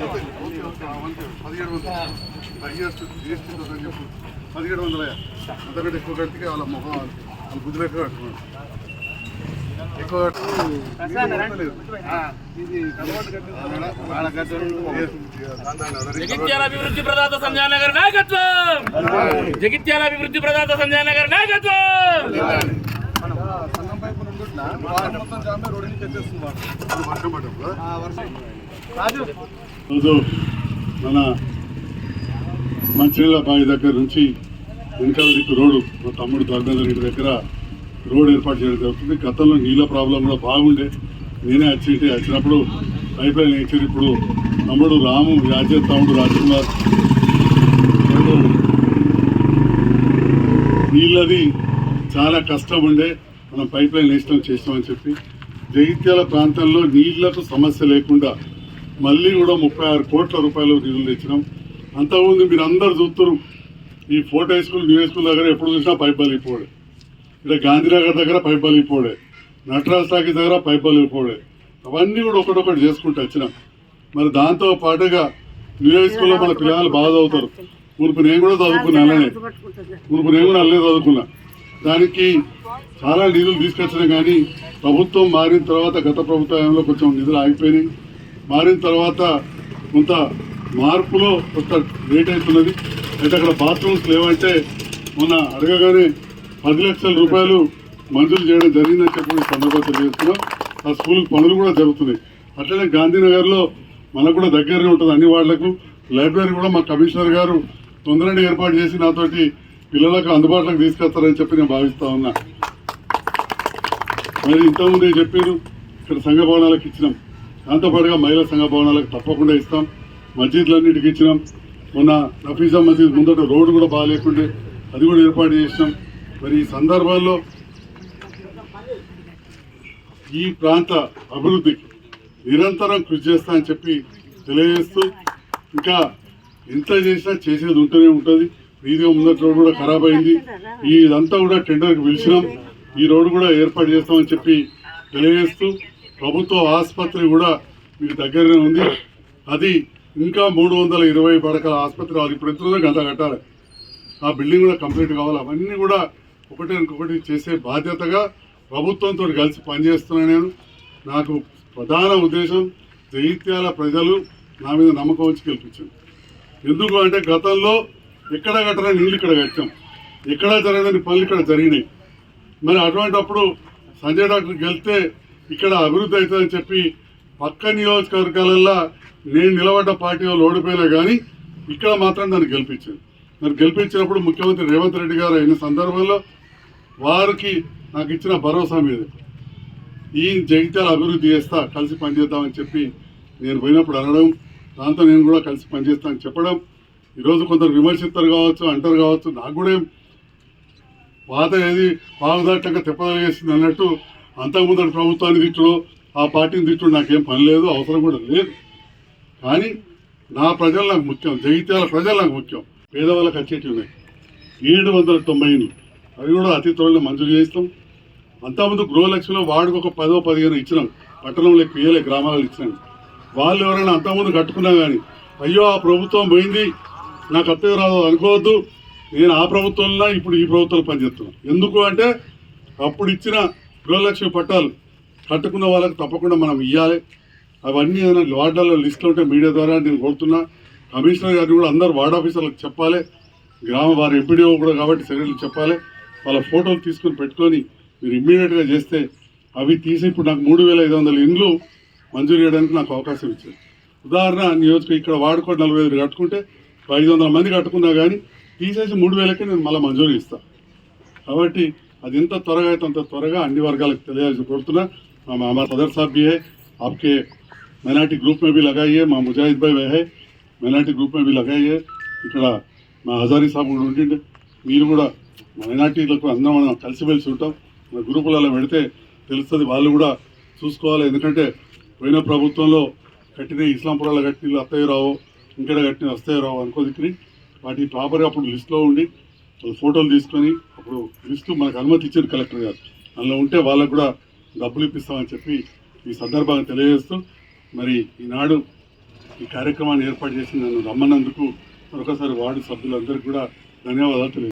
పదిహేడు వందలు అని పదిహేడు వందల అంతకంటే ఎక్కువ కడితే వాళ్ళ మొహం వాళ్ళ బుద్ధులు ఎక్కువ కట్టుకున్నాడు ఎక్కువ జగిత్యాల అభివృద్ధి ప్రదాత సంజయ్ నగర్ నాయకత్వం! జగిత్యాల అభివృద్ధి ప్రదాత సంజయ్ నగర్ నాయకత్వం! సంగం పైపు మొత్తం రోడ్డు నుంచి వచ్చేస్తుంది వర్షం పడ్డప్పుడు. వర్షం రోజు. మన మంచినీళ్ళ బావి దగ్గర నుంచి వెనకాల దిక్కు రోడ్డు. మా తమ్ముడు దగ్గర ఇంటి దగ్గర రోడ్ ఏర్పాటు చేయడం జరుగుతుంది. గతంలో నీళ్ళ ప్రాబ్లం కూడా బాగుండే. నేనే వచ్చి వచ్చినప్పుడు పైప్ లైన్ ఇప్పుడు తమ్ముడు రాము రాజ్య తమ్ముడు రాజకుమార్. నీళ్ళది చాలా కష్టం ఉండే. మనం పైప్ లైన్ వేసినాం చేస్తామని చెప్పి జగిత్యాల ప్రాంతంలో నీళ్ళకు సమస్య లేకుండా మళ్ళీ కూడా ముప్పై ఆరు కోట్ల రూపాయలు నిధులు తెచ్చినాం. అంతకుముందు మీరు అందరు చూస్తారు ఈ fort high school new high school దగ్గర ఎప్పుడు చూసినా పైప్ బలిపోడే ఇక్కడ గాంధీనగర్ దగ్గర పైప్ బలిపోడే నటరాజ్ టాకీ దగ్గర పైప్ బలిపోడే అవన్నీ కూడా ఒకటొకటి చేసుకుంటూ వచ్చినాం. మరి దాంతో పాటుగా న్యూ హై స్కూల్లో మన పిల్లలు బాగా చదువుతారు. మునుపు నేను కూడా చదువుకున్నాను అలానే. మునుపు నేను కూడా అల్లే చదువుకున్నా. దానికి చాలా నిధులు తీసుకొచ్చినాం కానీ ప్రభుత్వం మారిన తర్వాత గత ప్రభుత్వంలో కొంచెం నిధులు ఆగిపోయినాయి. మారిన తర్వాత కొంత మార్పులో కొంత లేట్ అవుతున్నది. అయితే అక్కడ బాత్రూమ్స్ లేవంటే మొన్న అడగగానే పది లక్షల రూపాయలు మంజూరు చేయడం జరిగిందని చెప్పి సందర్భంగా తెలియజేస్తున్నాం. ఆ స్కూల్ పనులు కూడా జరుగుతున్నాయి. అట్లనే గాంధీనగర్లో మనకు కూడా దగ్గరనే ఉంటుంది అన్ని వాళ్ళకు లైబ్రరీ కూడా మా కమిషనర్ గారు తొందరగా ఏర్పాటు చేసి నాతోటి పిల్లలకు అందుబాటులోకి తీసుకొస్తారని చెప్పి నేను భావిస్తా ఉన్నా. మరి ఇంతకుముందే చెప్పారు? ఇక్కడ సంఘ భవనాలకు ఇచ్చినాం. దాంతోపాటుగా మహిళా సంఘ భవనాలకు తప్పకుండా ఇస్తాం. మసీదులన్నిటికి ఇచ్చినాం. మొన్న నఫీజా మసీద్ ముందట రోడ్డు కూడా బాగాలేకుండే అది కూడా ఏర్పాటు చేసినాం. మరి ఈ సందర్భాల్లో ఈ ప్రాంత అభివృద్ధికి నిరంతరం కృషి చేస్తా అని చెప్పి తెలియజేస్తూ ఇంకా ఎంత చేసినా చేసేది ఉంటూనే ఉంటుంది. వీధిగా ముందటి రోడ్డు కూడా ఖరాబ్ అయింది. ఈ ఇదంతా కూడా టెండర్కి పిలిచినాం. ఈ రోడ్డు కూడా ఏర్పాటు చేస్తామని చెప్పి తెలియజేస్తూ ప్రభుత్వ ఆసుపత్రి కూడా మీకు దగ్గరనే ఉంది. అది ఇంకా మూడు వందల ఇరవై పడకల ఆసుపత్రి అది ఇప్పుడు ఎంత గంట కట్టాలి? ఆ బిల్డింగ్ కూడా కంప్లీట్ కావాలి. అవన్నీ కూడా ఒకటి ఇంకొకటి చేసే బాధ్యతగా ప్రభుత్వంతో కలిసి పనిచేస్తున్నాను నేను. నాకు ప్రధాన ఉద్దేశం జైత్యాల ప్రజలు నా మీద నమ్మకం వచ్చి గెలిపించాను ఎందుకు అంటే గతంలో ఎక్కడ కట్టరా నీళ్ళు ఇక్కడ కట్టాం. ఎక్కడ జరగని పనులు ఇక్కడ జరిగినాయి. మరి అటువంటప్పుడు సంజయ్ డాక్టర్ గెలిస్తే ఇక్కడ అభివృద్ధి అవుతుందని చెప్పి పక్క నియోజకవర్గాలల్లో నేను నిలబడ్డ పార్టీ వాళ్ళు ఓడిపోయినా కానీ ఇక్కడ మాత్రం నన్ను గెలిపించారు. మరి గెలిపించినప్పుడు ముఖ్యమంత్రి రేవంత్ రెడ్డి గారు అయిన సందర్భంలో వారికి నాకు ఇచ్చిన భరోసా మీద ఈ జగిత్యాల అభివృద్ధి చేస్తా కలిసి పనిచేద్దామని చెప్పి నేను పోయినప్పుడు అనడం దాంతో నేను కూడా కలిసి పనిచేస్తానని చెప్పడం ఈరోజు కొందరు విమర్శిస్తారు కావచ్చు అంటారు కావచ్చు నాకు కూడా ఏం పాత ఏది బాగుదాటంగా తిప్పదలిగేసింది అన్నట్టు అంతకుముందటి ప్రభుత్వాన్ని తిట్టుడు ఆ పార్టీని తిట్టుడు నాకేం పని లేదు అవసరం కూడా లేదు. కానీ నా ప్రజలు నాకు ముఖ్యం జగిత్యాల ప్రజలు నాకు ముఖ్యం. పేదవాళ్ళకి వచ్చేటివి ఉన్నాయి. ఏడు వందల తొంభై ఎనిమిది. అవి కూడా అతి త్వరలో మంజూరు చేస్తాం అంతకుముందు గృహలక్ష్మిలో వాడికి ఒక పదో పదిహేను ఇచ్చినాం. పట్టణంలో పియ్యలే గ్రామాలలో ఇచ్చినాం. వాళ్ళు ఎవరైనా అంతకుముందు కట్టుకున్నా కానీ అయ్యో ఆ ప్రభుత్వం పోయింది నాకు అత్తయ్య రాదు అనుకోవద్దు. నేను ఆ ప్రభుత్వంలో ఇప్పుడు ఈ ప్రభుత్వంలో పనిచేస్తున్నాను ఎందుకు అంటే అప్పుడు ఇచ్చిన గృహలక్ష్మి పట్టాలు కట్టుకున్న వాళ్ళకి తప్పకుండా మనం ఇవ్వాలి అవన్నీ ఏదైనా వార్డులలో లిస్టులు ఉంటే మీడియా ద్వారా నేను కోరుతున్నా. కమిషనర్ గారిని కూడా అందరు వార్డ్ ఆఫీసర్లకు చెప్పాలి. గ్రామ వారి ఎంపీడీఓ కూడా కాబట్టి సెక్రటరీలు చెప్పాలి. వాళ్ళ ఫోటోలు తీసుకొని పెట్టుకొని మీరు ఇమ్మీడియట్గా చేస్తే అవి తీసి ఇప్పుడు నాకు మూడు వేల ఐదు వందల ఇండ్లు మంజూరు చేయడానికి నాకు అవకాశం ఇచ్చారు. ఉదాహరణ నియోజక ఇక్కడ వాడుకోటి నలభై ఐదు కట్టుకుంటే ఐదు వందల మంది కట్టుకున్నా కానీ తీసేసి మూడు వేలకి నేను మళ్ళీ మంజూరు ఇస్తాను కాబట్టి అది ఎంత త్వరగా అయితే అంత త్వరగా అన్ని వర్గాలకు తెలియాల్సి కోరుతున్నా మా हमारा सदर साहब भी है आपके मैनार्टी ग्रुप में भी लगाइए మా ముజాహిద్ భాయ్ है మైనార్టీ గ్రూప్ में भी लगाइए ఇక్కడ మా హజారీ సాబ్ కూడా ఉంటుండే మీరు కూడా మైనార్టీలకు అందరం మనం కలిసిమెలిసి ఉంటాం మన గ్రూపులలో పెడితే తెలుస్తుంది వాళ్ళు కూడా చూసుకోవాలి ఎందుకంటే పోయిన ప్రభుత్వంలో కట్టిన ఇస్లాంపురాలో కట్టిన అత్తయ్య రావు ఇక్కడ కట్టిన వస్తాయో రావు అనుకోదికి వాటి ప్రాపర్గా అప్పుడు లిస్ట్లో ఉండి వాళ్ళ ఫోటోలు తీసుకొని అప్పుడు లిస్టు మనకు అనుమతి ఇచ్చారు కలెక్టర్ గారు. అందులో ఉంటే వాళ్ళకు కూడా డబ్బులు ఇప్పిస్తామని చెప్పి ఈ సందర్భంగా తెలియజేస్తూ మరి ఈనాడు ఈ కార్యక్రమాన్ని ఏర్పాటు చేసి నన్ను రమ్మన్నందుకు మరొకసారి వార్డు సభ్యులందరికీ కూడా ధన్యవాదాలు తెలియజేస్తాను